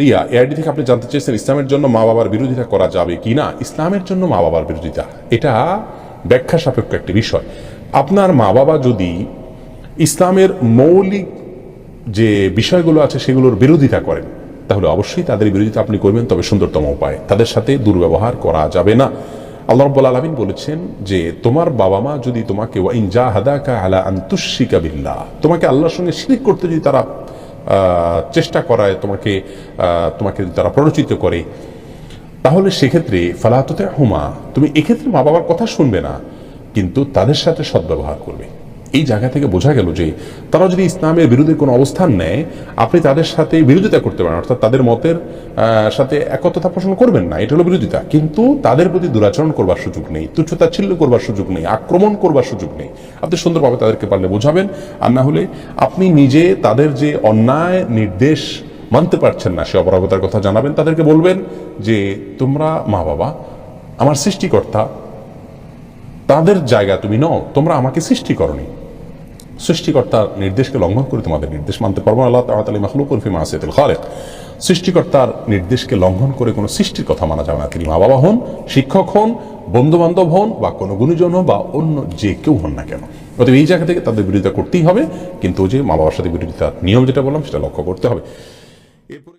Riya AID থেকে আপনি জানতে চেয়েছেন ইসলামের জন্য মা বাবার বিরোধিতা করা যাবে কি না ইসলামের জন্য মা বাবার বিরোধিতা। এটা ব্যাখ্যা সাপেক্ষ একটি বিষয়। আপনার মা বাবা যদি ইসলামের মৌলিক যে বিষয়গুলো আছে সেগুলোর বিরোধিতা করেন, তাহলে অবশ্যই তাদের বিরোধিতা আপনি করবেন, তবে সুন্দরতম উপায়। তাদের সাথে দুর্ব্যবহার করা যাবে না। আল্লাহ রব্বুল আলমিন বলেছেন যে, তোমার বাবা মা যদি তোমাকে ওয়াইন জা হাদাকা আলা আন্তুশিকা বিল্লাহ তোমাকে আল্লাহর সঙ্গে শিরিক করতে যদি তারা চেষ্টা করায় তোমাকে তোমাকে তারা প্ররোচিত করে। তাহলে সেক্ষেত্রে ফালাততে হুমা তুমি এক্ষেত্রে মা বাবার কথা শুনবে না, কিন্তু তাদের সাথে সদ্ব্যবহার করবে। এই জায়গা থেকে বোঝা গেল যে তারা যদি ইসলামের বিরুদ্ধে কোনো অবস্থান নেয়, আপনি তাদের সাথে বিরোধিতা করতে পারেন, অর্থাৎ তাদের মতের সাথে একত্রতা পোষণ করবেন না, এটা হলো বিরোধিতা। কিন্তু তাদের প্রতি দুরাচরণ করবার সুযোগ নেই তুচ্ছতাচ্ছিল্য করবার সুযোগ নেই, আক্রমণ করবার সুযোগ নেই। আপনি সুন্দরভাবে তাদেরকে পারলে বোঝাবেন, আর না হলে আপনি নিজে তাদের যে অন্যায় নির্দেশ মানতে পারছেন না, সে অপরাগতার কথা জানাবেন, তাদেরকে বলবেন যে, তোমরা মা বাবা, আমার সৃষ্টিকর্তা, তাদের জায়গা তুমি নও, তোমরা আমাকে সৃষ্টি করনি। সৃষ্টিকর্তার নির্দেশকে লঙ্ঘন করে তোমাদের নির্দেশ মানতে পারব আল্লাহ তাআলা মাখলুকুল ফি মাসিয়াতিল খালেক। সৃষ্টিকর্তার নির্দেশকে লঙ্ঘন করে কোনো সৃষ্টির কথা মানা যাবে না। তিনি মা বাবা হন, শিক্ষক হন বন্ধু বান্ধব হন, বা কোনো গুণীজন হন, বা অন্য যে কেউ হন না কেন। অতএব এই জায়গা থেকে তাদের বিরোধিতা করতেই হবে। কিন্তু যে মা বাবার সাথে বিরোধিতার নিয়ম যেটা বললাম, সেটা লক্ষ্য করতে হবে। এরপরে